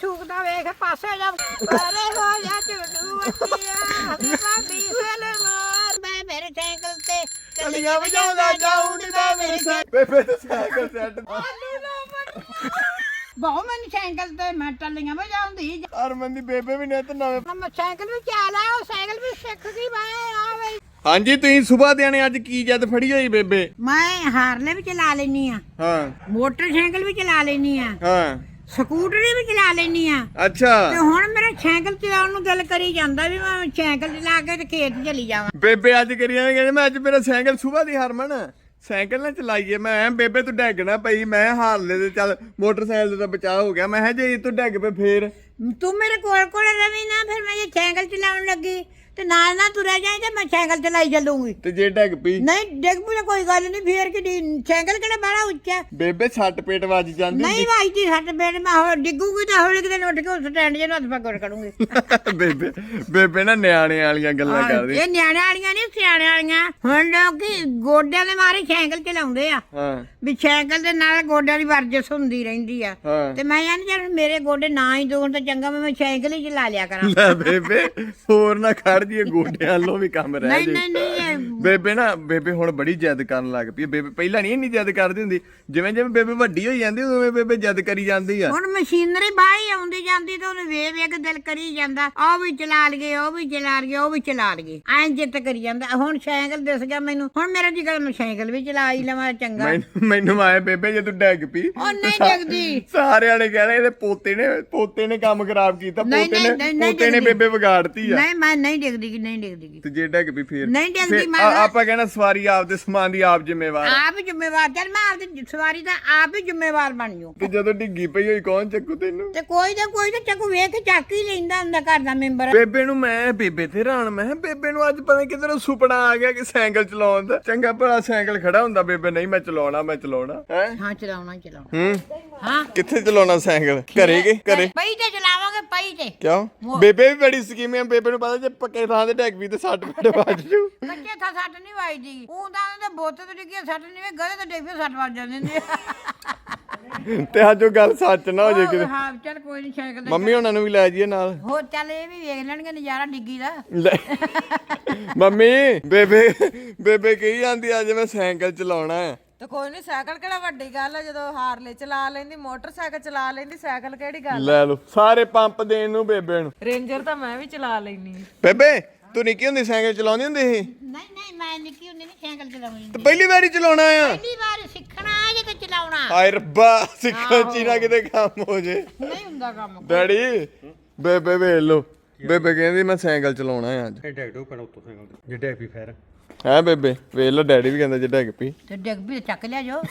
ਛੂਕਦਾ ਵੇਖ ਪਾਸੇ ਜਾ। ਅਰੇ ਹੋ ਜਾ ਝੁੱਡੂ ਵੇ ਬਾਬੀ ਫਲ ਮਾਰ। ਮੈਂ ਮੇਰੇ ਸਾਈਕਲ ਤੇ ਟੱਲੀਆਂ ਵਜਾਉਂਦਾ ਜਾਉਂਦਾ ਮੇਰੇ ਸਾਈਕਲ ਬੇਬੇ ਤੇ ਸਾਈਕਲ ਸੈੱਟ ਬਹੁ ਮੈਨੂੰ ਸਾਈਕਲ ਤੇ ਮੈਂ ਟੱਲੀਆਂ ਵਜਾਉਂਦੀ ਹਰਮਨ ਦੀ ਬੇਬੇ ਵੀ ਨੇ ਤੇ ਨਵੇਂ ਮੈਂ ਸਾਈਕਲ ਵੀ ਚਾਲਾ ਉਹ ਸਾਈਕਲ ਵੀ ਸਿੱਖ ਗਈ ਮੈਂ ਆ ਵੇ ਹਾਂਜੀ ਤੁਸੀਂ ਸੁਬਾਹ ਦੇ ਨੇ ਅੱਜ ਕੀ ਜਦ ਫੜੀ ਹੋਈ ਬੇਬੇ? ਮੈਂ ਹਾਰਲੇ ਵੀ ਚਲਾ ਲੈਨੀ ਆ। ਹਾਂ। ਮੋਟਰਸਾਈਕਲ ਵੀ ਚਲਾ ਲੈਨੀ ਆ। ਹਾਂ। ਸਕੂਟਰੀ ਵੀ ਚਲਾ ਲੈਨੀ ਆ ਤੇ ਅੱਛਾ ਹੁਣ ਮੇਰਾ ਸਾਈਕਲ ਚਲਾਉਣ ਨੂੰ ਦਿਲ ਕਰੀ ਜਾਂਦਾ ਵੀ ਮੈਂ ਸਾਈਕਲ ਚਲਾ ਕੇ ਤੇ ਖੇਤ ਚਲੀ ਜਾਵਾਂ। ਬੇਬੇ ਅੱਜ ਕਰੀ ਐਵੇਂ ਕਹਿੰਦੇ ਮੈਂ ਅੱਜ ਮੇਰਾ ਸਾਈਕਲ ਸੁਬਾਹ ਦੀ ਹਰਮਨ। ਸਾਈਕਲ ਨਾ ਚਲਾਈਏ। ਮੈਂ ਐਂ ਬੇਬੇ ਤੂੰ ਡੈਗ ਨਾ ਪਈ। ਮੈਂ ਹਾਰਲੇ ਤੇ ਚੱਲ ਮੋਟਰਸਾਈਕਲ ਦਾ ਬਚਾਅ ਹੋ ਗਿਆ। ਮੈਂ ਕਿਹਾ ਜੇ ਤੂੰ ਡੈਗ ਪਏ ਫੇਰ? ਤੂੰ ਮੇਰੇ ਕੋਲ ਕੋਲ ਰਵੀ ਨਾ ਫਿਰ ਮੈਂ ਜੇ ਸਾਈਕਲ ਚਲਾਉਣ ਲੱਗੀ। ਤੇ ਨਾਲ ਨਾਲ ਤੁਰਿਆ ਜਾਏ ਤੇ ਮੈਂ ਸਾਈਕਲ ਚਲਾਈ ਚੱਲੂਗੀ। ਤੇ ਜੇ ਡੈਗ ਪਈ। ਨਹੀਂ ਡਿੱਗ ਪੂਰੇ ਕੋਈ ਗੱਲ ਨਹੀਂ ਫੇਰ ਕਿ ਸਾਈਕਲ ਕਿਹੜਾ ਬੜਾ ਉੱਚਾ ਬੇਬੇ ਸੱਟ ਪੇਟ ਵੱਜ ਜਾਂਦੀ ਨਹੀਂ ਵਾਜਦੀ ਸੱਟ ਬੇੜ ਮੈਂ ਹੋਰ ਡਿੱਗੂਗੀ ਤਾਂ ਹੌਲੀ ਕਿਤੇ ਉੱਠ ਕੇ ਉਸ ਸਟੈਂਡ ਜੇ ਨੂੰ ਹੱਥ ਪਕੜ ਕਰੂੰਗੀ ਬੇਬੇ ਬੇਬੇ ਨਾ ਨਿਆਣੇ ਵਾਲੀਆਂ ਗੱਲਾਂ ਕਰਦੀ। ਇਹ ਨਿਆਣੇ ਵਾਲੀਆਂ ਨਹੀਂ ਸਿਆਣੇ ਵਾਲੀਆਂ। ਹੁਣ ਲੋਕੀ ਗੋਡਿਆਂ ਦੇ ਮਾਰੇ ਸਾਈਕਲ ਚਲਾਉਂਦੇ ਆ। ਹਾਂ। ਵੀ ਸਾਈਕਲ ਦੇ ਨਾਲ ਗੋਡਿਆਂ ਦੀ ਵਰਜਿਸ਼ ਹੁੰਦੀ ਰਹਿੰਦੀ ਆ। ਹਾਂ। ਤੇ ਮੈਂ ਕਹਿੰਦੀ ਜਦ ਮੇਰੇ ਗੋਡੇ ਨਾ ਹੀ ਦੋਣ ਤਾਂ ਚੰਗਾ ਮੈਂ ਸਾਈਕਲ ਹੀ ਚਲਾ ਲਿਆ ਕਰਾਂ। ਲੈ ਬੇਬੇ ਹੋਰ ਨਾ ਖੜ ਜੀਏ ਗੋਡਿਆਂ ਵੱਲੋਂ ਵੀ ਕੰਮ ਰਹਿ ਨਹੀਂ ਜੇ। ਨਹੀਂ ਨਹੀਂ ਇਹ ਬੇਬੇ ਨਾ ਬੇਬੇ ਹੁਣ ਬੜੀ ਜਿੱਦ ਕਰਨ ਲੱਗ ਪਈ ਹੈ। ਬੇਬੇ ਪਹਿਲਾਂ ਨਹੀਂ ਇੰਨੀ ਜਿੱਦ ਕਰਦੀ ਹੁੰਦੀ। ਜਿਵੇਂ ਜਿਵੇਂ ਬੇਬੇ ਵੱਡੀ ਹੋਈ ਜਾਂਦੀ ਉਵੇਂ ਬੇਬੇ ਜਿੱਦ ਕਰੀ ਜਾਂਦੀ ਆ। ਹੁਣ ਮਸ਼ੀਨਰੀ ਬਾਹਰ ਆਉਂਦੀ ਜਾਂਦੀ ਤੇ ਉਹਨੂੰ ਵੇਖ ਵੇਖ ਦਿਲ ਕਰੀ ਜਾਂਦਾ। ਉਹ ਵੀ ਚਲਾ ਲਈਏ ਉਹ ਵੀ ਚਲਾ ਲਈਏ ਉਹ ਵੀ ਚਲਾ ਲਈਏ। ਐਂ ਜਿੱਤ ਕਰੀ ਜਾਂਦਾ। ਹੁਣ ਸਾਈਕਲ ਦਿਸ ਗਿਆ ਮੈਨੂੰ। ਹੁਣ ਮੇਰਾ ਜੀ ਮੈਂ ਸਾਈਕਲ ਵੀ ਚਲਾ ਹੀ ਲਵਾਂ ਚੰਗਾ। ਮੈਨੂੰ ਮੈਨੂੰ ਆਏ ਬੇਬੇ ਜੇ ਤੂੰ ਡੈਗ ਪਈ। ਉਹ ਨਹੀਂ ਡਿੱਗਦੀ। ਸਾਰਿਆਂ ਨੇ ਕਹਿਣਾ ਇਹਦੇ ਪੋਤੇ ਨੇ ਪੋਤੇ ਨੇ ਕੰਮ ਖਰਾਬ ਕੀਤਾ ਨਹੀਂ, ਪੋਤੇ ਨਹੀਂ, ਨੇ ਨਹੀਂ, ਨਹੀਂ ਪੋਤੇ ਨੇ ਡਿੱਗਦੀ। ਬੇਬੇ ਵਿਗਾੜਤੀ ਆ। ਨਹੀਂ ਮੈਂ ਨਹੀਂ ਡਿੱਗਦੀ ਗੀ, ਨਹੀਂ ਡਿੱਗਦੀ। ਗੀ। ਤੇ ਜੇ ਡੈਗ ਪਈ ਫੇਰ ਨਹੀਂ ਡਿੱਗਦੀ ਮੈਂ ਆ- ਆਪਾਂ ਕਹਿਣਾ ਸਵਾਰੀ ਆਪਦੇ ਸਮਾਨ ਦੀ ਆਪ ਜ਼ਿੰਮੇਵਾਰ ਆ। ਆਪ ਹੀ ਜ਼ਿੰਮੇਵਾਰ ਚੱਲ ਮੈਂ ਆਪਦੀ ਸਵਾਰੀ ਦਾ ਆਪ ਹੀ ਜ਼ਿੰਮੇਵਾਰ ਬਣ ਜੂ। ਤੇ ਜਦੋਂ ਡਿੱਗੀ ਪਈ ਹੋਈ ਕੌਣ ਚੱਕੂ ਤੈਨੂੰ? ਤੇ ਕੋਈ ਤਾਂ ਕੋਈ ਤਾਂ ਚੱਕੂ ਵੇਖ ਕੇ ਚੱਕ ਹੀ ਲੈਂਦਾ ਹੁੰਦਾ ਘਰ ਦਾ ਮੈਂਬਰ। ਬੇਬੇ ਨੂੰ ਮੈਂ ਬੇਬੇ ਤੇ ਰਾਣ ਮੈਂ ਕਿਹਾ ਬੇਬੇ ਨੂੰ ਅੱਜ ਪਤਾ ਕਿਧਰੋਂ ਸੁਪਨਾ ਆ ਗਿਆ ਕਿ ਸਾਈਕਲ ਚਲਾਉਣ ਦਾ। ਚੰਗਾ ਭਲਾ ਸਾਈਕਲ ਖੜਾ ਹੁੰਦਾ ਬੇਬੇ ਨਹੀਂ ਮੈਂ ਚਲਾਉਣਾ ਮੈਂ ਚਲਾਉਣਾ ਹੈ? ਹਾਂ ਚਲਾਉਣਾ ਹੀ ਚਲਾਉਣਾ। ਹੂੰ? ਹਾਂ। ਕਿੱਥੇ ਚਲਾਉਣਾ ਸਾਈਕਲ? ਘਰੇ ਕੇ ਘਰੇ? ਪਈ ਤੇ ਚਲਾਵਾਂਗੇ ਪਈ ਤੇ ਕਿਉਂ? ਬੇਬੇ ਵੀ ਬੜੀ ਸਕੀਮ ਹੈ ਬੇਬੇ ਨੂੰ ਪਤਾ ਜੇ ਪੱਕੇ ਥਾਂ ਤੇ ਡੈਗ ਵੀ ਤੇ ਸੱਟ ਫੜ ਵੱਜ ਜੂ। ਕੱਚੇ ਥਾਂ ਸੱਟ ਨਹੀਂ ਵੱਜਦੀ। ਉਹ ਤਾਂ ਉਹਦੇ ਬੋਤੇ ਤੇ ਡਿੱਗੀ ਸੱਟ ਨਹੀਂ ਵੇ ਗਲੇ ਤੇ ਡਿੱਗੀ ਸੱਟ ਵੱਜ ਜਾਂਦੀ ਆ। ਤੇ ਅੱਜ ਉਹ ਗੱਲ ਸੱਚ ਨਾ ਹੋ ਜੇ ਕਿਤੇ। ਹਾਂ ਚੱਲ ਕੋਈ ਨਹੀਂ ਸਾਈਕਲ ਮੰਮੀ ਉਹਨਾਂ ਨੂੰ ਵੀ ਲੈ ਜਾਈਏ ਨਾਲ। ਹੋਰ ਚੱਲ ਇਹ ਵੀ ਵੇਖ ਲੈਣਗੇ ਨਜ਼ਾਰਾ ਡਿੱਗੀ ਦਾ। ਮੰਮੀ ਬੇਬੇ ਬੇਬੇ ਕਹੀ ਜਾਂਦੀ ਅੱਜ ਮੈਂ ਸਾਈਕਲ ਚਲਾਉਣਾ ਹੈ ਤੇ ਕੋਈ ਨਹੀਂ ਸਾਈਕਲ ਕਿਹੜਾ ਵੱਡੀ ਗੱਲ ਹੈ ਜਦੋਂ ਹਾਰਲੇ ਚਲਾ ਲੈਂਦੀ ਮੋਟਰਸਾਈਕਲ ਚਲਾ ਲੈਂਦੀ ਸਾਈਕਲ ਕਿਹੜੀ ਗੱਲ ਲੈ ਲਓ ਸਾਰੇ ਪੰਪ ਦੇਣ ਨੂੰ ਬੇਬੇ ਨੂੰ। ਰੇਂਜਰ ਤਾਂ ਮੈਂ ਵੀ ਚਲਾ ਲੈਣੀ ਬੇਬੇ ਤੂੰ ਨਿੱਕੀ ਹੁੰਦੀ ਸਾਈਕਲ ਚਲਾਉਂਦੀ ਹੁੰਦੀ ਸੀ? ਨਹੀਂ ਨਹੀਂ ਮੈਂ ਨਿੱਕੀ ਹੁੰਦੀ ਨਹੀਂ ਸਾਈਕਲ ਚਲਾਉਣੀ ਤੇ ਪਹਿਲੀ ਵਾਰੀ ਚਲਾਉਣਾ ਆ? ਪਹਿਲੀ ਵਾਰ ਸਿੱਖਣਾ ਜੇ ਤੇ ਚਲਾਉਣਾ। ਹਾਏ ਰੱਬਾ ਸਿੱਖਣ ਚ ਹੀ ਨਾ ਕਿਤੇ ਕੰਮ ਹੋ ਜੇ। ਨਹੀਂ ਹੁੰਦਾ ਕੰਮ ਡੈਡੀ ਬੇਬੇ ਵੇਖ ਲਓ। ਬੇਬੇ ਕਹਿੰਦੀ ਮੈਂ ਸਾਈਕਲ ਚਲਾਉਣਾ ਆ ਅੱਜ। ਇਹ ਦੋ ਪੈਣਾ ਉੱਤੋਂ ਸਾਈਕਲ ਤੇ ਜੇ ਡੈਗ ਪੀ ਫੇਰ। ਹੈ ਬੇਬੇ ਵੇਖ ਲਓ ਡੈਡੀ ਵੀ ਕਹਿੰਦਾ ਜੇ ਡੈਗ ਪਈ। ਤੇ ਡਿੱਗ ਵੀ ਚੱਕ ਲਿਆ ਜੋ।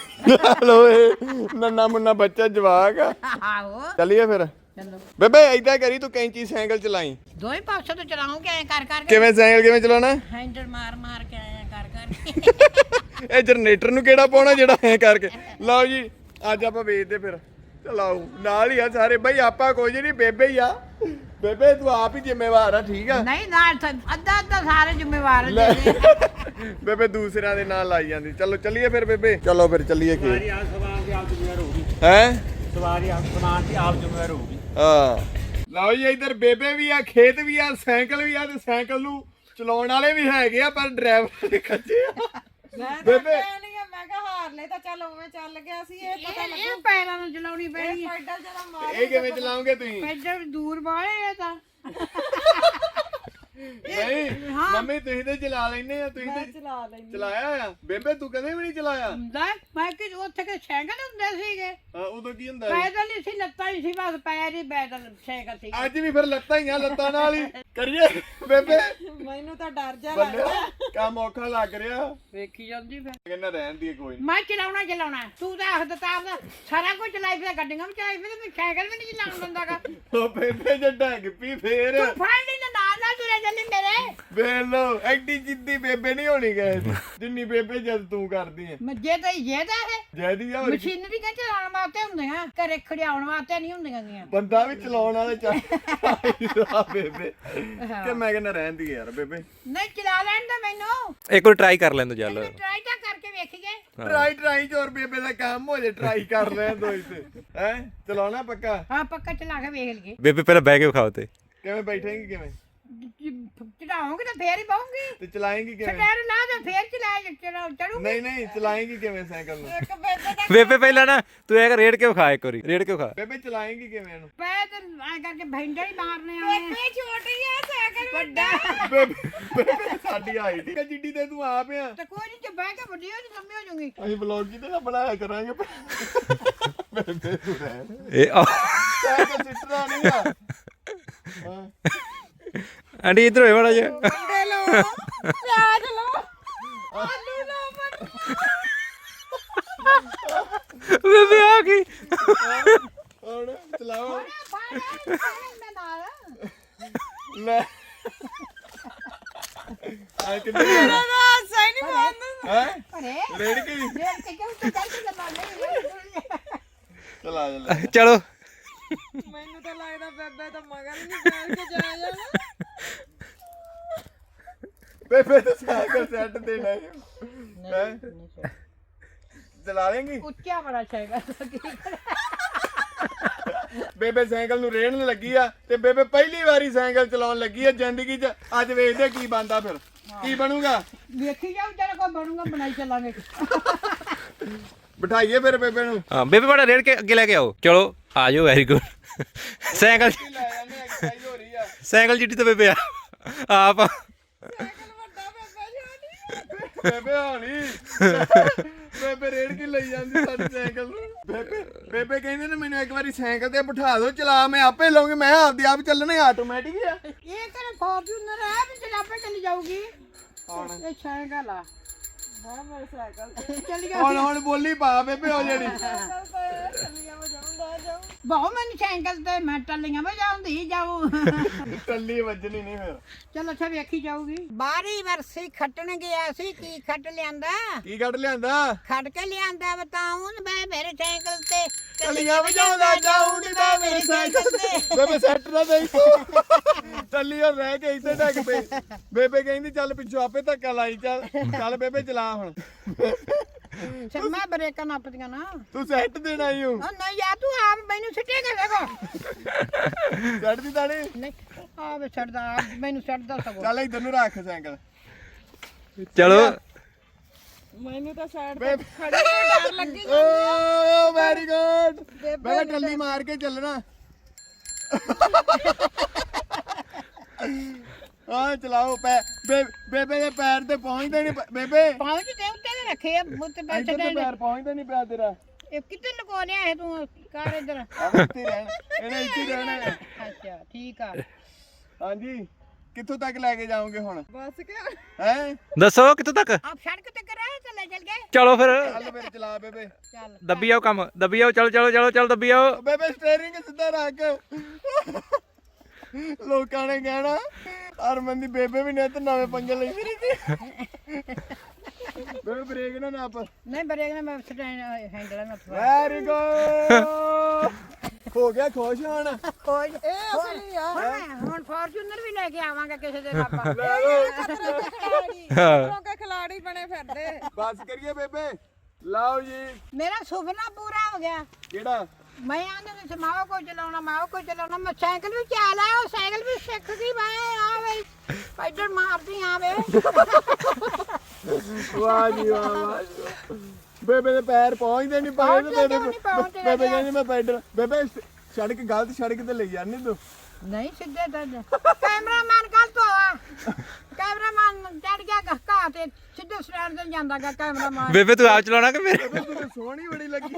ਲੋ ਇਹ ਨੰਨਾ ਮੁੰਨਾ ਬੱਚਾ ਜਵਾਕ ਆ। ਆਹੋ। ਚੱਲੀਏ ਫਿਰ। ਚਲੋ। ਬੇਬੇ ਐਦਾਂ ਕਰੀ ਤੂੰ ਕੈਂਚੀ ਸਾਈਕਲ ਚਲਾਈ। ਦੋਵੇਂ ਪਾਸੇ ਤੋਂ ਚਲਾਉਂਗੇ ਐ ਕਰ ਕਰ ਕੇ? ਕਿਵੇਂ ਸਾਈਕਲ ਕਿਵੇਂ ਚਲਾਉਣਾ? ਹੈਂਡਲ ਮਾਰ ਮਾਰ ਕੇ ਐ ਕਰ ਕਰ ਇਹ ਜਨਰੇਟਰ ਨੂੰ ਕਿਹੜਾ ਪਾਉਣਾ ਜਿਹੜਾ ਐ ਕਰਕੇ? ਲਓ ਜੀ ਅੱਜ ਆਪਾਂ ਵੇਚਦੇ ਫਿਰ। ਚਲਾਓ ਨਾਲ ਹੀ ਆ ਸਾਰੇ। ਬਈ ਆਪਾਂ ਕੋਈ ਨਹੀਂ ਬੇਬੇ ਹੀ ਆ। ਬੇਬੇ ਤੂੰ ਆਪ ਹੀ ਜ਼ਿੰਮੇਵਾਰ ਆ ਠੀਕ ਆ? ਨਹੀਂ ਤਾਂ ਅੱਧਾ ਅੱਧਾ ਸਾਰੇ ਜ਼ਿੰਮੇਵਾਰ ਲੈ। ਜਿਹੜੇ ਬੇਬੇ ਦੂਸਰਿਆਂ ਦੇ ਨਾਲ ਲਾਈ ਜਾਂਦੀ। ਚਲੋ ਚੱਲੀਏ ਫਿਰ ਬੇਬੇ। ਚਲੋ ਫਿਰ ਚੱਲੀਏ ਕੀ ਸਵਾਰੀ ਆ ਸਵਾਰ ਦੀ ਆਪ ਜ਼ਿੰਮੇਵਾਰ ਹੋਊਗੀ। ਹੈ? ਸਵਾਰੀ ਆ ਸਮਾਨ ਦੀ ਆਪ ਜ਼ਿੰਮੇਵਾਰ ਹੋਊਗੀ। ਹਾਂ। ਲਓ ਜੀ ਇੱਧਰ ਬੇਬੇ ਵੀ ਆ ਖੇਤ ਵੀ ਆ ਸਾਈਕਲ ਵੀ ਆ ਤੇ ਸਾਈਕਲ ਨੂੰ ਚਲਾਉਣ ਵਾਲੇ ਵੀ ਹੈਗੇ ਆ ਪਰ ਡਰਾਈਵਰ ਦੇ ਕੱਚੇ ਆ। ਬੇਬੇ। ਮੈਂ ਕਿਹਾ ਹਾਰਲੇ ਤਾਂ ਚੱਲ ਉਵੇਂ ਚੱਲ ਗਿਆ ਸੀ ਇਹ ਪਤਾ ਇਹ ਇਹ ਪੈਰਾਂ ਨੂੰ ਚਲਾਉਣੀ ਪੈਣੀ ਹੈ ਪੈਡਲ ਮਾਰ ਇਹ ਕਿਵੇਂ ਚਲਾਉਂਗੇ ਤੁਸੀਂ? ਪੈਡਲ ਦੂਰ ਬਾਹਲੇ ਆ ਤਾਂ। ਨਹੀਂ ਮੰਮੀ ਤੁਸੀਂ ਤੇ ਚਲਾ ਲੈਨੇ ਆ ਤੁਸੀਂ ਤੇ ਚਲਾ ਲੈਂਦੀ ਚਲਾਇਆ ਆ ਬੇਬੇ ਤੂੰ ਕਦੇ ਵੀ ਨਹੀਂ ਚਲਾਇਆ? ਹੁੰਦਾ ਹੈ। ਮੈਂ ਕਿ ਉੱਥੇ ਕਿ ਸਾਈਕਲ ਹੁੰਦੇ ਸੀਗੇ? ਹਾਂ ਉਦੋਂ ਕੀ ਹੁੰਦਾ ਸੀ? ਪੈਦਲ ਹੀ ਸੀ ਲੱਤਾਂ ਹੀ ਸੀ ਬਸ ਪੈਰ ਹੀ ਪੈਦਲ ਸਾਈਕਲ ਸੀ। ਅੱਜ ਵੀ ਫਿਰ ਲੱਤਾਂ ਹੀ ਆ ਲੱਤਾਂ ਨਾਲ ਹੀ। ਕਰੀਏ ਬੇਬੇ। ਮੈਨੂੰ ਤਾਂ ਡਰ ਜਾ ਬੱਲੇ ਕੰਮ ਔਖਾ ਲੱਗ ਰਿਹਾ। ਵੇਖੀ ਜਾਂਦੀ ਫਿਰ। ਕਹਿੰਦਾ ਰਹਿਣ ਦੀ ਕੋਈ ਨੀ। ਮੈਂ ਚਲਾਉਣਾ ਚਲਾਉਣਾ। ਤੂੰ ਤਾਂ ਆਖ ਦਿੱਤਾ ਆਪਦਾ ਸਾਰਾ ਕੁਝ ਚਲਾਈ ਫਿਰ ਗੱਡੀਆਂ ਵੀ ਚਲਾਈ ਫਿਰ ਮੈਂ ਸਾਈਕਲ ਵੀ ਨਹੀਂ ਚਲਾਉਣ ਦਿੰਦਾਗਾ ਉਹ ਬੇਬੇ ਜੇ ਡੈਗ ਪੀ ਫੇਰ। ਤੂੰ ਫੜ ਲਈ ਨਾ ਨਾਲ ਤੁਰੇ ਚੱਲੀ ਮੇਰੇ ਵੇਖ ਲੋ ਐਡੀ ਜਿੱਦੀ ਬੇਬੇ ਨਹੀਂ ਹੋਣੀ ਗਏ ਜਿੰਨੀ ਬੇਬੇ ਜਦ ਤੂੰ ਕਰਦੀ ਐ। ਮੱਜੇ ਤਾਂ ਇਹ ਦਾ ਹੈ ਜੈਦੀ ਆ ਹੋਰ ਕੀ। ਮਸ਼ੀਨਰੀ ਕਿ ਚਲਾਉਣ ਵਾਸਤੇ ਹੁੰਦੀਆਂ ਘਰੇ ਖੜਿਆਉਣ ਵਾਸਤੇ ਨਹੀਂ ਹੁੰਦੀਆਂ ਗੀਆਂ। ਬੰਦਾ ਵੀ ਚਲਾਉਣ ਵਾਲੇ ਚਾਹੀਦਾ ਬੇਬੇ। ਕਿ ਮੈਂ ਕਹਿੰਦਾ ਰਹਿੰਦੀ ਯਾਰ ਬੇਬੇ। ਨਹੀਂ ਚਲਾ ਲੈਣ ਦਾ ਮੈਨੂੰ। ਇੱਕ ਵਾਰ ਟਰਾਈ ਕਰ ਲੈਂਦੋ ਚੱਲ। ਟਰਾਈ ਤਾਂ ਕਰਕੇ ਵੇਖੀਏ। ਟਰਾਈ ਟਰਾਈ ਚੋਰ ਬੇਬੇ ਦਾ ਕੰਮ ਹੋ ਜੇ ਟਰਾਈ ਕਰ ਲੈ ਦੋ ਇੱਥੇ। ਹੈ? ਚਲਾਉਣਾ ਪੱਕਾ? ਹਾਂ ਪੱਕਾ ਚਲਾ ਕੇ ਵੇਖ ਲਈਏ। ਬੇਬੇ ਪਹਿਲਾਂ ਬਹਿ ਕੇ ਵਿਖਾਓ ਤੇ। ਕਿਵੇਂ ਬੈਠੇਂਗੀ ਕਿਵੇਂ? ਚੜਾਉਂਗੇ ਤਾਂ ਫੇਰ ਹੀ ਪਾਉਂਗੀ ਤੇ ਚਲਾਏਂਗੀ ਕਿਵੇਂ? ਸਟੈਂਡ ਲਾ ਦੇ ਫੇਰ ਚਲਾਏ ਚੜਾ ਚੜੂ ਨਹੀਂ ਨਹੀਂ ਚਲਾਏਂਗੀ ਕਿਵੇਂ ਸਾਈਕਲ ਨੂੰ? ਇੱਕ ਬੇਬੇ ਦਾ ਬੇਬੇ ਪਹਿਲਾਂ ਨਾ ਤੂੰ ਇਹ ਰੇੜ ਕੇ ਵਿਖਾ ਇੱਕ ਵਾਰੀ? ਰੇੜ ਕੇ ਵਿਖਾ ਬੇਬੇ ਚਲਾਏਂਗੀ ਕਿਵੇਂ ਇਹਨੂੰ? ਪੈ ਤੇ ਐ ਕਰਕੇ ਭੈਂਡਾ ਹੀ ਮਾਰਨੇ ਆ। ਬੇਬੇ ਛੋਟੀ ਆ ਸਾਈਕਲ ਵੱਡਾ। ਬੇਬੇ ਬੇਬੇ ਸਾਡੀ ਆਈ ਠੀਕ ਜਿੱਡੀ ਤੇ ਤੂੰ ਆਪ ਆ। ਤੇ ਕੋਈ ਨਹੀਂ ਜੇ ਬਹਿ ਕੇ ਵੱਡੀ ਹੋ ਜੀ ਲੰਮੀ ਹੋ ਜਾਊਗੀ ਅਸੀਂ ਵਲੌਗ ਕਿਤੇ ਨਾ ਬਣਾਇਆ ਕਰਾਂਗੇ। ਬੇਬੇ ਤੂੰ ਰਹਿ ਇਹ ਆ। ਸਾਈਕਲ ਸਿੱਟਣਾ ਨਹੀਂ ਆ। ਹਾਂ। ਆਂਟੀ ਇਧਰ ਹੋਏ ਮਾੜਾ ਜਿਹਾ। ਅੰਡੇ ਲਓ ਪਿਆਜ਼ ਲਓ। ਆਲੂ ਲਓ ਪਰ ਬੇਬੇ ਆ ਗਈ ਹੁਣ ਚਲਾਓ ਮੈਂ ਨਾਲ ਲੈ ਆ ਕਿੱਥੇ ਹਾਸਾ ਹੀ ਨਹੀਂ ਮੰਨਦਾ ਹੈ? ਅਰੇ ਰੇੜ ਕੇ ਦੇਖ ਕੇ ਕਿਉਂ ਤੇ ਚੱਲ ਕੇ ਚਲਾ ਚਲਾ ਚਲੋ। ਮੈਨੂੰ ਤਾਂ ਲੱਗਦਾ ਬੇਬੇ ਤਾਂ ਮਗਰ ਨਹੀਂ ਬੈਠ ਕੇ ਜਾਇਆ ਜਾਣਾ। ਬੇਬੇ ਤੇ ਸਾਈਕਲ ਸੈੱਟ ਤੇ ਲੈ ਹੈ? ਚਲਾ ਲੇਂਗੀ? ਉੱਚਾ ਬੜਾ ਚਾਹੀਦਾ ਬੇਬੇ ਸਾਈਕਲ ਨੂੰ ਰੇੜਨ ਲੱਗੀ ਆ ਤੇ ਬੇਬੇ ਪਹਿਲੀ ਵਾਰੀ ਸਾਈਕਲ ਚਲਾਉਣ ਲੱਗੀ ਆ ਜ਼ਿੰਦਗੀ 'ਚ। ਅੱਜ ਵੇਖਦੇ ਕੀ ਬਣਦਾ ਫਿਰ। ਕੀ ਬਣੂਗਾ? ਵੇਖੀ ਜਾਓ ਜਰਾ ਕੋਈ ਬਣੂਗਾ ਬਣਾਈ ਚੱਲਾਂਗੇ। ਬਿਠਾਈਏ ਫਿਰ ਬੇਬੇ ਨੂੰ। ਹਾਂ ਬੇਬੇ ਮਾੜਾ ਰੇੜ ਕੇ ਅੱਗੇ ਲੈ ਕੇ ਆਓ। ਚਲੋ ਆ ਜਾਓ ਵੈਰੀ ਗੁੱਡ ਸਾਈਕਲ ਕੀ ਲੈ ਜਾਂਦੇ ਐਕਸਰਸਾਈਜ਼ ਹੋ ਰਹੀ ਆ। ਸਾਈਕਲ ਜਿੱਡੀ ਤਾਂ ਬੇਬੇ ਆ। ਆਪ ਬੇਬੇ ਛੋਟੀ ਬੇਬੇ ਹੋਣੀ ਬੇਬੇ ਰੇੜ ਕੇ ਲਈ ਜਾਂਦੀ ਸਾਡੀ ਸਾਈਕਲ ਨੂੰ। ਬੇਬੇ ਬੇਬੇ ਕਹਿੰਦੇ ਨੇ ਮੈਨੂੰ ਇੱਕ ਵਾਰੀ ਸਾਈਕਲ ਤੇ ਬਿਠਾ ਦਿਓ ਚਲਾ ਮੈਂ ਆਪੇ ਲਵਾਂਗੀ ਮੈਂ ਆਪਦੇ ਆਪ ਚੱਲਣੇ ਆਟੋਮੈਟਿਕ ਆ। ਇਹ ਕਿਹੜਾ ਫੋਰਚੂਨਰ ਹੈ ਵੀ ਜਨਾਬੇ ਚਲੀ ਜਾਊਗੀ। ਇਹ ਸਾਈਕਲ ਆ। ਹਾਂ ਮੇਰੇ ਸਾਈਕਲ ਚੱਲ ਗਿਆ ਹੁਣ ਹੁਣ ਬੋਲੀ ਪਾ ਬੇਬੇ ਹੋ ਜਿਹੜੀ। ਬਹੁ ਮੈਨੂੰ ਸਾਈਕਲ ਤੇ ਮੈਂ ਟੱਲੀਆਂ ਵਜਾਉਂਦੀ ਜਾਊ। ਟੱਲੀ ਵੱਜਣੀ ਨਹੀਂ ਫਿਰ। ਚਲੋ ਅੱਛਾ ਵੇਖੀ ਜਾਊਗੀ। ਬਾਰੀ ਵਰਸੀ ਖੱਟਣ ਗਿਆ ਸੀ ਕੀ ਖੱਟ ਲਿਆਂਦਾ? ਕੀ ਕੱਢ ਲਿਆਂਦਾ? ਖੱਟ ਕੇ ਲਿਆਂਦਾ ਬਤਾਉਂ ਮੈਂ ਮੇਰੇ ਸਾਈਕਲ ਤੇ ਟੱਲੀਆਂ ਵਜਾਉਂਦਾ ਜਾਉਂਦੀ ਮੈਂ ਮੇਰੇ ਸਾਈਕਲ ਤੇ। ਬੇਬੇ ਸੈੱਟ ਨਾ ਦੇਈ ਟੱਲੀ ਹੋਰ ਰਹਿ ਕੇ ਇੱਥੇ ਡੱਕ ਪਈ ਬੇਬੇ ਕਹਿੰਦੀ ਚੱਲ ਪਿੱਛੋਂ ਆਪੇ ਧੱਕਾ ਲਾਈ ਚੱਲ ਚੱਲ ਬੇਬੇ ਚਲਾ ਹੁਣ। ਚੱਲ ਮੈਂ ਬ੍ਰੇਕਾਂ ਨੱਪਦੀਆਂ ਨਾ। ਤੂੰ ਸੈੱਟ ਦੇਣਾ ਹੀ ਹੂੰ ਉਹ ਨਹੀਂ ਯਾ ਤੂੰ ਆਪ ਮੈਨੂੰ ਸਿੱਟੇ ਕੇ ਦੇਖੋ। ਸੈੱਟ ਦੀ ਤਾਣੀ ਨਹੀਂ ਆ ਵੇ ਛੱਡਦਾ ਆਪ ਮੈਨੂੰ ਛੱਡਦਾ ਸਗੋਂ। ਚੱਲ ਇੱਧਰ ਨੂੰ ਰੱਖ ਸਾਈਕਲ। ਚਲੋ। ਮੈਨੂੰ ਤਾਂ ਸਾਈਡ ਤੇ ਖੜੀ ਨੂੰ ਡਰ ਲੱਗੀ ਓ ਵੈਰੀ ਗੁੱਡ ਬੇਬੇ ਟੱਲੀ ਮਾਰ ਕੇ ਚੱਲਣਾ। ਹਾਂ ਚਲਾਓ ਪੈ ਬੇ- ਬੇਬੇ ਦੇ ਪੈਰ ਤੇ ਪਹੁੰਚਦੇ ਨਹੀਂ ਬੇਬੇ। ਪਹੁੰਚ ਤੇ ਉੱਤੇ ਤੇ ਰੱਖੇ ਆ ਮੁੱਤ ਬੈਠੇ ਇੱਧਰ ਤੇ ਨੇ ਪੈਰ ਪਹੁੰਚਦਾ ਨਹੀਂ ਪਿਆ ਤੇਰਾ। ਇਹ ਕਿੱਥੇ ਲੁਕੋ ਲਿਆ ਹੈ ਤੂੰ ਕਰ ਇੱਧਰ? ਆਹ ਇੱਥੇ ਹੀ ਰਹਿਣਾ ਇਹਨੇ ਇੱਥੇ ਹੀ ਰਹਿਣਾ ਹੈ। ਅੱਛਾ ਠੀਕ ਆ। ਹਾਂਜੀ ਕਿੱਥੋਂ ਤੱਕ ਲੈ ਕੇ ਜਾਓਗੇ ਹੁਣ? ਬਸ ਕੇ? ਹੈ? ਦੱਸੋ ਕਿੱਥੋਂ ਤੱਕ? ਆਪ ਸੜਕ ਤੇ ਕਰਾ ਚੱਲੇ ਚੱਲ ਗਏ? ਚਲੋ ਫਿਰ। ਚੱਲ ਫਿਰ ਚਲਾ ਬੇਬੇ। ਚੱਲ। ਦੱਬੀ ਆਓ ਕੰਮ ਦੱਬੀ ਆਓ ਚਲੋ ਚਲੋ ਚਲੋ ਚਲੋ ਦੱਬੀ ਆਓ। ਬੇਬੇ ਸਟੀਅਰਿੰਗ ਸਿੱਧਾ ਰੱਖ। ਲੋਕਾਂ ਨੇ ਕਹਿਣਾ ਹਰਮਨ ਦੀ ਬੇਬੇ ਵੀ ਨੇ ਤੇ ਨਵੇਂ ਪੰਗੇ ਲਈ ਫਿਰੀ ਸੀ। ਬੇਬੇ ਬ੍ਰੇਕ ਨਾ ਨਾਪ ਨਹੀਂ ਬਰੇਕ ਨਾ ਮੈਂ ਸਟੈਂਡ ਹੈਂਡਲ ਨਾ ਵੈਰੀ ਗੁੱਡ ਹੋ ਗਿਆ ਖੁਸ਼ ਹੁਣ? ਕੋਈ ਇਹ ਅਸਲੀ ਆ। ਹੁਣ ਹੁਣ ਫੋਰਚੂਨਰ ਵੀ ਲੈ ਕੇ ਆਵਾਂਗੇ ਕਿਸੇ ਦਿਨ ਆਪਾਂ ਲੋਕਾਂ ਖਿਲਾੜੀ ਬਣੇ ਫਿਰਦੇ। ਬਸ ਕਰੀਏ ਬੇਬੇ। ਲਓ ਜੀ। ਮੇਰਾ ਸੁਪਨਾ ਪੂਰਾ ਹੋ ਗਿਆ। ਕਿਹੜਾ? ਮੈਂ ਆਂਦੇ ਵਿੱਚ ਮਾਓ ਕੋ ਚਲਾਉਣਾ ਮਾਓ ਕੋ ਚਲਾਉਣਾ। ਮੈਂ ਸਾਈਕਲ ਵੀ ਚਲਾ ਉਹ ਸਾਈਕਲ ਵੀ ਸਿੱਖ ਗਈ ਮੈਂ ਆ ਵੇ ਪੈਡਲ ਮਾਰਦੀ ਆਵੇ ਵਾਹ ਜੀ ਵਾਹ ਵਾਹ ਜੀ ਵਾਹ। ਬੇਬੇ ਦੇ ਪੈਰ ਪਹੁੰਚਦੇ ਨਹੀਂ ਪਾਏ ਤੇ ਪਹੁੰਚਦੇ ਬੇਬੇ ਕਿਉਂ ਨਹੀਂ ਪਹੁੰਚਦੇ ਬੇਬੇ ਕਹਿੰਦੀ ਮੈਂ ਪੈਡਲ ਬੇਬੇ ਸੜਕ ਗਲਤ ਸੜਕ ਤੇ ਲਈ ਜਾਂਦੀ ਤੂੰ। ਨਹੀਂ ਸਿੱਧੇ ਤਾਂ ਕੈਮਰਾਮੈਨ ਕੱਲ ਤੋਂ ਆ। ਕੈਮਰਾਮੈਨ ਚੜ ਗਿਆ ਘਾ ਤੇ ਸਿੱਧੇ ਸਟੈਂਡ ਤੇ ਜਾਂਦਾਗਾ ਕੈਮਰਾਮੈਨ। ਬੇਬੇ ਤੂੰ ਆਪ ਚਲਾਉਣਾ ਕਿ ਮੇਰੇ? ਬੇਬੇ ਸੋਹਣੀ ਬੜੀ ਲੱਗੀ।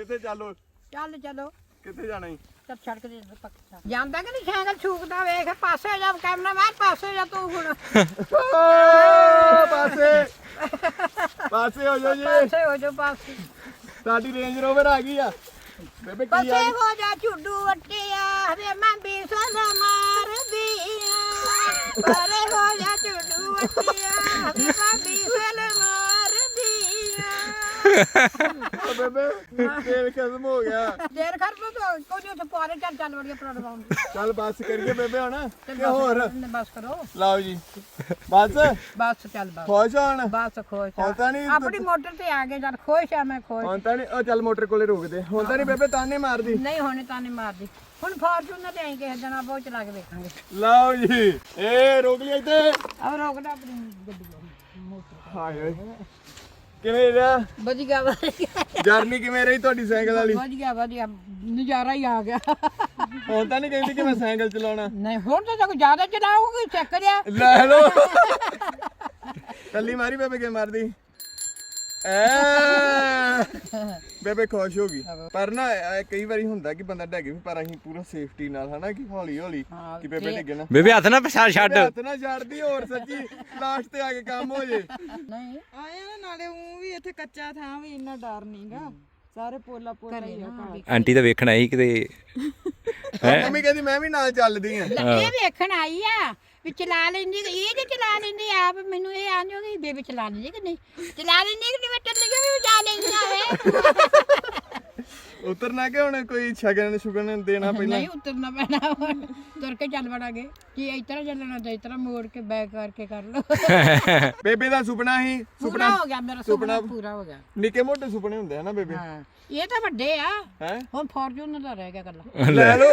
ਕਿੱਥੇ ਚੱਲੋ ਚੱਲ ਚਲੋ। ਕਿੱਥੇ ਜਾਣਾ ਈ? ਚੱਲ ਸੜਕ ਦੇ ਪੱਕਾ ਜਾਂਦਾ ਕਿ ਨਹੀਂ ਸਾਈਕਲ ਛੂਕਦਾ ਵੇਖ ਪਾਸੇ ਜਾ ਕੈਮਰਾਮੈਨ ਪਾਸੇ ਹੋ ਜਾ ਤੂੰ ਹੁਣ। ਓ, ਪਾਸੇ। ਪਾਸੇ ਹੋ ਜਾਓ ਜੀ। ਪਾਸੇ ਹੋ ਜਾ ਪਾਸੇ। ਸਾਡੀ ਰੇਂਜ ਰੋਵਰ ਆ ਗਈ ਆ। ਬੇਬੇ ਕੀ ਪਾਸੇ ਆ ਹੋ ਜਾ ਝੁੱਡੂ ਵੱਟਿਆ ਵੇ ਮੈਂ ਬੀਸਾ ਦਾ ਮਾਰਦੀ ਆ। ਅਰੇ ਹੋ ਜਾ ਝੁੱਡੂ ਵੱਟਿਆ ਸਾਡੀ ਫਲ ਮਾਰਦੀ ਆ। ਤੇਲ ਖਤਮ ਹੋ ਗਿਆ। ਦੇਰ ਕਰ ਤੋ ਕੋਈ ਉੱਥੇ ਪਾਰੇ ਚੱਲ ਚੱਲ ਵੜੀਆਂ ਪ੍ਰੋਗਰਾਮ ਚੱਲ ਬੱਸ ਕਰੀਏ ਬੇਬੇ ਹੁਣ। ਕਿ ਹੋਰ? ਬਸ ਕਰੋ। ਲਓ ਜੀ। ਬੱਸ? ਬਸ ਚੱਲ ਬਸ। ਖੁਸ਼ ਹੁਣ? ਬਸ ਖੁਸ਼ ਹੁਣ ਆ ਤਾਂ ਨਹੀਂ ਆਪਣੀ ਮੋਟਰ ਤੇ ਆ ਗਏ ਜਦ ਖੁਸ਼ ਆ ਮੈਂ ਖੁਸ਼। ਹੁਣ ਤਾਂ ਨਹੀਂ ਉਹ ਚੱਲ ਮੋਟਰ ਕੋਲੇ ਰੋਕਦੇ। ਹੁਣ ਤਾਂ ਨਹੀਂ ਬੇਬੇ ਤਾਨੇ ਮਾਰਦੀ। ਨਹੀਂ ਹੋਣੇ ਤਾਂ ਨਹੀਂ ਮਾਰਦੀ। ਹੁਣ ਫਾਰਚੂਨਰ ਤੇ ਆਈ ਕਿਸੇ ਦਿਨ ਆਪਾਂ ਉਹ ਚਲਾ ਕੇ ਦੇਖਾਂਗੇ ਲਓ ਜੀ। ਏ ਰੋਕ ਲਈ ਇੱਥੇ। ਆ ਰੋਕਦਾ ਆਪਣੀ ਗੱਡੀ ਹਾਏ ਓਏ। ਕਿਵੇਂ ਰਿਹਾ? ਵਧੀਆ ਵਧੀਆ। ਜਰਨੀ ਕਿਵੇਂ ਰਹੀ ਤੁਹਾਡੀ ਸਾਈਕਲ ਵਾਲੀ? ਵਧੀਆ ਵਧੀਆ। ਨਜ਼ਾਰਾ ਹੀ ਆ ਗਿਆ। ਹੁਣ ਤਾਂ ਨਹੀਂ ਕਹਿੰਦੀ ਕਿ ਮੈਂ ਸਾਈਕਲ ਚਲਾਉਣਾ। ਨਹੀਂ ਹੁਣ ਤਾਂ ਸਗੋਂ ਜ਼ਿਆਦਾ ਚਲਾਉਂਗੀ ਚੱਕ ਰਿਆ ਲੈ ਲੋ ਕੱਲੀ ਮਾਰੀ ਬੇਬੇ ਕੇ ਮਾਰਦੀ। ਐ ਬੇਬੇ ਖੁਸ਼ ਹੋ ਗਈ। ਪਰ ਨਾ ਇਹ ਕਈ ਵਾਰੀ ਹੁੰਦਾ ਕਿ ਬੰਦਾ ਡੈਗੇ ਵੀ ਪਰ ਅਸੀਂ ਪੂਰਾ ਸੇਫਟੀ ਨਾਲ ਹਨਾ ਕਿ ਹੌਲੀ ਹੌਲੀ ਕਿ ਬੇਬੇ ਡਿੱਗੇ ਨਾ। ਬੇਬੇ ਹੱਥ ਨਾ ਪਛਾੜ ਛੱਡ। ਹੱਥ ਨਾ ਛੱਡਦੀ ਹੋਰ ਸੱਚੀ ਲਾਸਟ ਤੇ ਆ ਕੇ ਕੰਮ ਹੋ ਜੇ। ਨਹੀਂ। ਆਇਆ ਨਾ ਨਾਲੇ ਉਹ ਵੀ ਇੱਥੇ ਕੱਚਾ ਥਾਂ ਵੀ ਇੰਨਾ ਡਰ ਨਹੀਂਗਾ ਸਾਰੇ ਪੋਲਾ ਪੋਲਾ ਹੀ ਆ ਆਂਟੀ ਤਾਂ ਵੇਖਣ ਆਈ ਕਿਤੇ। ਮੰਮੀ ਕਹਿੰਦੀ ਮੈਂ ਵੀ ਨਾਲ ਚੱਲਦੀ ਆ। ਇਹ ਵੇਖਣ ਆਈ ਆ। ਵੀ ਚਲਾ ਲੈਂਦੀ ਇਹ ਜੇ ਚਲਾ ਲੈਂਦੀ ਆਪ, ਮੈਨੂੰ ਇਹ ਆਂਦੀ ਕਿ ਬੇਬੇ ਚਲਾ ਲੈਂਦੀ ਕਿ ਨਹੀਂ? ਚਲਾ ਲੈਂਦੀ ਕਿ ਨਹੀਂ? ਮੈਂ ਚੱਲ ਵੀ ਜਾ ਲੈਂਦੀ ਆਵੇ ਉਤਰਨਾ ਕਿ ਹੁਣ ਕੋਈ ਸ਼ਗਨ ਸ਼ੁਗਨ ਦੇਣਾ ਪਹਿਲਾਂ ਨਹੀਂ ਉਤਰਨਾ ਪੈਣਾ ਹੁਣ। ਤੁਰ ਕੇ ਚੱਲ ਵੜਾਂਗੇ। ਕੀ ਇਸ ਤਰ੍ਹਾਂ ਚੱਲਣਾ ਤੇ ਇਸ ਤਰ੍ਹਾਂ ਮੋੜ ਕੇ ਬੈਕ ਕਰਕੇ ਕਰ ਲਓ। ਬੇਬੇ ਦਾ ਸੁਪਨਾ ਹੀ ਪੂਰਾ ਸੁਪਨਾ ਹੋ ਗਿਆ ਮੇਰਾ ਸੁਪਨਾ ਪੂਰਾ ਹੋ ਗਿਆ। ਨਿੱਕੇ ਮੋਟੇ ਸੁਪਨੇ ਹੁੰਦੇ ਆ ਨਾ ਬੇਬੇ। ਹਾਂ ਇਹ ਤਾਂ ਵੱਡੇ ਆ। ਹੈ? ਹੁਣ ਫੋਰਚੂਨਰ ਦਾ ਰਹਿ ਗਿਆ ਕੱਲਾ। ਲੈ ਲਓ।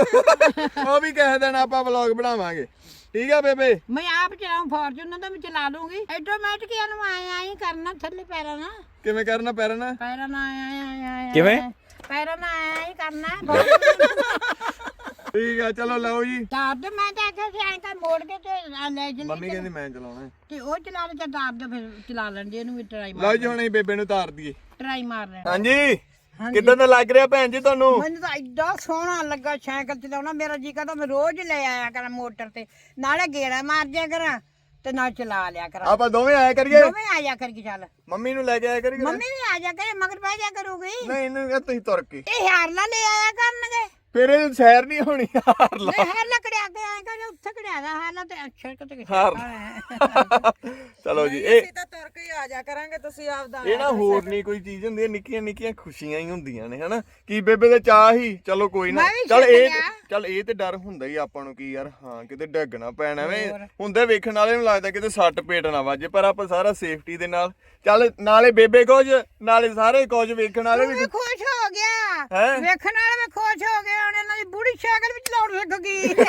ਉਹ ਵੀ ਕਿਸੇ ਦਿਨ ਆਪਾਂ ਵਲੌਗ ਬਣਾਵਾਂਗੇ। ਠੀਕ ਆ ਬੇਬੇ? ਮੈਂ ਆਪ ਚਲਾਉਂ ਫੋਰਚੂਨਰ ਤਾਂ ਮੈਂ ਚਲਾ ਲੂੰਗੀ। ਆਟੋਮੈਟਿਕ ਇਹਨੂੰ ਆਏ ਆਏ ਕਰਨਾ ਥੱਲੇ ਪੈਰਾਂ ਨਾਲ। ਕਿਵੇਂ ਕਰਨਾ ਪੈਰਾਂ ਨਾਲ? ਪੈਰਾਂ ਨਾਲ ਆਏ ਆਏ ਆਏ ਕਿਵੇਂ? ਪੈਰਾਂ ਨਾਲ ਆਏ ਆਏ ਕਰਨਾ। ਠੀਕ ਆ ਚਲੋ ਲਓ ਜੀ। ਤਾਂ ਤੇ ਮੈਂ ਤਾਂ ਆਖਿਆ ਸੀ ਐਂ ਕਰ ਮੋੜ ਕੇ ਤੇ ਆ ਲੈ ਮੰਮੀ ਕਹਿੰਦੀ ਮੈਂ ਚਲਾਉਣਾ ਹੈ। ਤੇ ਉਹ ਚਲਾ ਲੈ ਤਾਂ ਤਾਰ ਦੇ ਫਿਰ ਚਲਾ ਲੈਂਦੇ ਇਹਨੂੰ ਵੀ ਟਰਾਈ ਲਓ ਮਾਰ ਜੀ ਹੁਣ ਅਸੀਂ ਬੇਬੇ ਨੂੰ ਤਾਰ ਦਈਏ। ਟਰਾਈ ਮਾਰ ਲੈ ਹਾਂਜੀ ਕਿੱਦਾਂ ਦਾ ਲੱਗ ਰਿਹਾ ਭੈਣ ਜੀ ਤੁਹਾਨੂੰ? ਮੈਨੂੰ ਤਾਂ ਐਡਾ ਸੋਹਣਾ ਲੱਗਾ ਸਾਈਕਲ ਚਲਾਉਣਾ। ਮੇਰਾ ਜੀ ਕਰਦਾ ਮੈਂ ਰੋਜ਼ ਲੈ ਆਇਆ ਕਰਾਂ ਮੋਟਰ ਤੇ। ਨਾਲੇ ਗੇੜਾ ਮਾਰ ਦਿਆ ਕਰਾਂ। ਤੇ ਨਾਲ ਚਲਾ ਲਿਆ ਕਰਾਂ। ਆਪਾਂ ਦੋਵੇਂ ਆਇਆ ਕਰੀਏ? ਦੋਵੇਂ ਆ ਜਾ ਕਰ ਚੱਲ। ਮੰਮੀ ਨੂੰ ਲੈ ਕੇ ਆਇਆ ਕਰੀਏ? ਮੰਮੀ ਵੀ ਆ ਜਾ ਕਰੇ ਮਗਰ ਪੈ ਜਾ ਕਰੂਗੀ। ਨਹੀਂ ਇਹਨੂੰ ਕਿਹਾ ਤੁਸੀਂ ਤੁਰ ਕੇ। ਇਹ ਹਾਰਲਾ ਲੈ ਆਇਆ ਕਰਨਗੇ। ਫਿਰ ਇਹ ਸੈਰ ਨਹੀਂ ਹੋਣੀ ਹਾਰ ਲਾ। ਨਹੀਂ ਹਾਰਲਾ ਕੜਿਆ ਕੇ ਆਏਗਾ ਜੇ ਉੱਥੇ ਕੜਿਆ ਦਾ ਹਾਰਲਾ ਤੇ ਅਕਸ਼ਰ ਕਿਤੇ ਹਾਰ ਚਲੋ ਜੀ ਇਹ ਅਸੀਂ ਤਾਂ ਤੁਰ ਕੇ ਹੀ ਆ ਜਾ ਕਰਾਂਗੇ ਤੁਸੀਂ ਆਪਦਾ ਇਹ ਨਾ ਹੋਰ ਨਹੀਂ ਕੋਈ ਚੀਜ਼ ਹੁੰਦੀ ਹੈ ਨਿੱਕੀਆਂ ਨਿੱਕੀਆਂ ਖੁਸ਼ੀਆਂ ਹੀ ਹੁੰਦੀਆਂ ਨੇ ਹਨਾ? ਕੀ ਬੇਬੇ ਦੇ ਚਾਹ ਹੀ? ਚਲੋ ਕੋਈ ਨਾ। ਮੈਂ ਵੀ ਚਲ ਇਹ ਲਿਆ। ਚਲ ਇਹ ਤੇ ਡਰ ਹੁੰਦਾ ਹੀ ਆਪਾਂ ਨੂੰ ਕੀ ਯਾਰ ਹਾਂ ਕਿਤੇ ਡੱਗਣਾ ਪੈਣਾ ਵੇ। ਹੁੰਦੇ ਵੇਖਣ ਵਾਲੇ ਨੂੰ ਲੱਗਦਾ ਕਿਤੇ ਸੱਟ ਪੇਟ ਨਾ ਵੱਜੇ ਪਰ ਆਪਾਂ ਸਾਰਾ ਸੇਫਟੀ ਦੇ ਨਾਲ ਚੱਲ ਨਾਲੇ ਬੇਬੇ ਕੁਝ ਨਾਲੇ ਸਾਰੇ ਕੁਝ ਵੇਖਣ ਵਾਲੇ ਵੀ ਵੀ ਖੁਸ਼ ਹੋ ਗਿਆ। ਹੈਂ? ਵੇਖਣ ਵਾਲੇ ਵੀ ਖੁਸ਼ ਹੋ ਗਏ ਹੁਣ ਇਹਨਾਂ ਦੀ ਬੁੜੀ ਸਾਈਕਲ ਵੀ ਚਲਾਉਣ ਸਿੱਖ ਗਈ।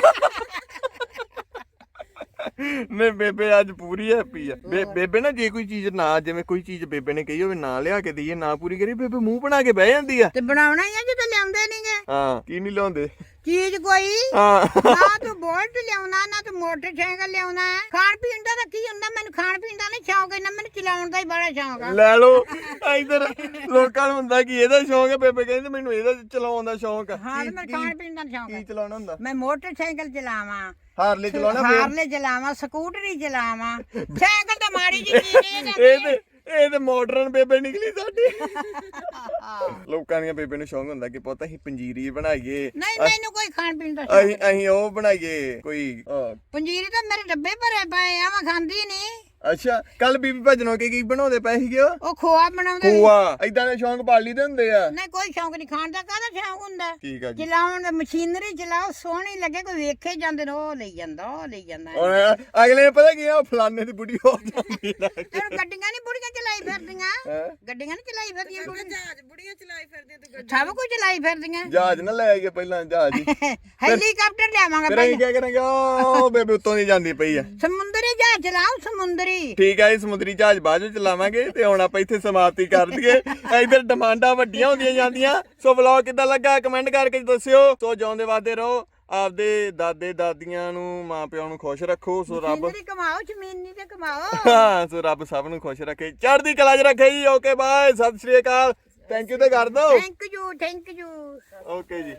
ਮੈਂ ਬੇਬੇ ਅੱਜ ਪੂਰੀ ਹੈਪੀ ਆ। ਬੇ- ਬੇਬੇ ਨਾ ਜੇ ਕੋਈ ਚੀਜ਼ ਨਾ ਜਿਵੇਂ ਕੋਈ ਚੀਜ਼ ਬੇਬੇ ਨੇ ਕਹੀ ਹੋਵੇ ਨਾ ਲਿਆ ਕੇ ਦਈਏ ਨਾ ਪੂਰੀ ਕਰੀ ਬੇਬੇ ਮੂੰਹ ਬਣਾ ਕੇ ਬਹਿ ਜਾਂਦੀ ਆ। ਤੇ ਬਣਾਉਣਾ ਹੀ ਆ ਜਦੋਂ ਲਿਆਉਂਦੇ ਨਹੀਂਗੇ ਹਾਂ ਕੀ ਨਹੀਂ ਲਾਉਂਦੇ ਚੀਜ਼ ਕੋਈ? ਹਾਂ। ਨਾ ਤੂੰ ਬੋਲਟ ਲਿਆਉਣਾ ਨਾ ਤੂੰ ਮੋਟਰਸਾਈਕਲ ਲਿਆਉਣਾ। ਹੈ। ਖਾਣ ਪੀਣ ਦਾ ਤਾਂ ਕੀ ਹੁੰਦਾ? ਮੈਨੂੰ ਖਾਣ ਪੀਣ ਦਾ ਨਹੀਂ ਸ਼ੌਕ ਇਹਨਾਂ ਮੈਨੂੰ ਚਲਾਉਣ ਦਾ ਹੀ ਬੜਾ ਸ਼ੌਕ ਆ। ਲੈ ਲਓ। ਇਧਰ ਲੋਕਾਂ ਨੂੰ ਹੁੰਦਾ ਕਿ ਇਹਦਾ ਸ਼ੌਂਕ ਹੈ ਬੇਬੇ ਕਹਿੰਦੇ ਮੈਨੂੰ ਇਹਦਾ ਚਲਾਉਣ ਦਾ ਸ਼ੌਂਕ ਹੈ ਹਾਂ ਤੇ ਮੈਨੂੰ ਖਾਣ ਪੀਣ ਦਾ ਸ਼ੌਕ ਕੀ ਹੈ ਚਲਾਉਣਾ ਹੁੰਦਾ? ਮੈਂ ਮੋਟਰਸਾਈਕਲ ਚਲਾਵਾਂ। ਹਾਰਲੇ ਚਲਾਉਣਾ ਫਿਰ? ਹਾਰਲੇ ਚਲਾਵਾਂ ਸਕੂਟਰੀ ਚਲਾਵਾਂ। ਸਾਈਕਲ ਤਾਂ ਮਾੜੀ ਜਿਹੀ ਚੀਜ਼ ਨਹੀਂ ਇਹ ਤੇ ਇਹ ਤੇ ਮਾਡਰਨ ਬੇਬੇ ਨਿਕਲੀ ਸਾਡੀ। ਲੋਕਾਂ ਦੀਆਂ ਬੇਬੇ ਨੂੰ ਸ਼ੌਂਕ ਹੁੰਦਾ ਕਿ ਪੁੱਤ ਅਸੀਂ ਪੰਜੀਰੀ ਬਣਾਈਏ। ਨਹੀਂ ਮੈਨੂੰ ਕੋਈ ਖਾਣ ਪੀਣ ਦਾ ਅਸੀਂ ਅਸੀਂ ਉਹ ਬਣਾਈਏ ਕੋਈ ਪੰਜੀਰੀ ਤਾਂ ਮੇਰੇ ਡੱਬੇ ਭਰੇ ਪਏ ਆ ਮੈਂ ਖਾਂਦੀ ਨਹੀਂ ਅੱਛਾ ਕੱਲ ਬੀਬੀ ਭਜਨੋਂ ਕੇ ਕੀ ਬਣਾਉਂਦੇ ਪਏ ਸੀਗੇ ਉਹ? ਉਹ ਖੋਆ ਬਣਾਉਂਦੇ ਨੇ। ਖੋਆ ਇਦਾਂ ਦੇ ਸ਼ੌਂਕ ਪਾਲੀ ਦੇ ਹੁੰਦੇ ਆ? ਨਹੀਂ ਕੋਈ ਸ਼ੌਕ ਨਹੀਂ। ਖਾਣ ਦਾ ਕਾਹਦਾ ਸ਼ੌਕ ਹੁੰਦਾ? ਠੀਕ ਆ ਜੀ। ਚਲਾਉਣ ਦਾ ਮਸ਼ੀਨਰੀ ਚਲਾਓ ਸੋਹਣੀ ਲੱਗੇ ਕੋਈ ਵੇਖੇ ਜਾਂਦੇ ਨੇ ਉਹ ਲਈ ਜਾਂਦਾ ਉਹ ਲਈ ਜਾਂਦਾ। ਹੁਣ ਅਗਲੇ ਨੇ ਪਤਾ ਕੀ ਆ? ਉਹ ਫਲਾਣੇ ਦੀ ਬੁੜੀ ਹੋ ਜਾਂਦੀ ਨਾ ਤੈਨੂੰ ਗੱਡੀਆਂ ਨਹੀਂ ਬੁੜੀਆਂ ਚਲਾਈ ਫਿਰਦੀਆਂ? ਹੈਂ? ਗੱਡੀਆਂ ਨਹੀਂ ਚਲਾਈ ਫਿਰਦੀਆਂ ਬੁੜੀਆਂ? ਜਹਾਜ਼ ਬੁੜੀਆਂ ਚਲਾਈ ਫਿਰਦੀਆਂ ਤੂੰ ਗੱਡੀ ਸਭ ਕੁਝ ਚਲਾਈ ਫਿਰਦੀਆਂ। ਜਹਾਜ਼ ਨਾ ਲੈ ਆਈਏ ਪਹਿਲਾਂ ਜਹਾਜ਼ ਹੀ। ਹੈਲੀਕਾਪਟਰ ਲਿਆਵਾਂਗਾ ਫਿਰ ਅਸੀਂ ਕੀ ਕਰਾਂਗੇ? ਉਹ ਬੇਬੇ ਉੱਤੋਂ ਨਹੀਂ ਜਾਂਦੀ ਪਈ ਆ। ਸਮੁੰਦਰੀ ਜਹਾਜ਼ ਚਲਾਓ ਸਮੁੰਦਰੀ। ਠੀਕ ਜੀ ਸਮੁੰਦਰੀ ਜਹਾਜ਼ ਬਾਅਦ ਵਿੱਚ ਚਲਾਵਾਂਗੇ ਤੇ ਹੁਣ ਆਪਾਂ ਇੱਥੇ ਸਮਾਪਤੀ ਕਰ ਦਈਏ। ਇਧਰ ਡਿਮਾਂਡਾਂ ਵੱਡੀਆਂ ਹੁੰਦੀਆਂ ਜਾਂਦੀਆਂ। ਸੋ ਵਲੌਗ ਕਿੱਦਾਂ ਲੱਗਾ ਕਮੈਂਟ ਕਰਕੇ ਦੱਸਿਓ। ਸੋ ਜਿਉਂਦੇ ਵਾਦੇ ਰਹੋ। ਆਪਦੇ ਦਾਦੇ ਦਾਦੀਆਂ ਨੂੰ ਮਾਂ ਪਿਓ ਨੂੰ ਖੁਸ਼ ਰੱਖੋ। ਸੋ ਰੱਬ ਮਸ਼ੀਨਰੀ ਕਮਾਓ ਜ਼ਮੀਨੀ ਤੇ ਕਮਾਓ। ਹਾਂ ਸੋ ਰੱਬ ਸਭ ਨੂੰ ਖੁਸ਼ ਰੱਖੇ। ਚੜ੍ਹਦੀ ਕਲਾ 'ਚ ਰੱਖੇ ਜੀ। ਓਕੇ ਬਾਏ ਸਤਿ ਸ਼੍ਰੀ ਅਕਾਲ। ਥੈਂਕ ਯੂ ਤੇ ਕਰ ਦੋ। Thank you thank you okay ji.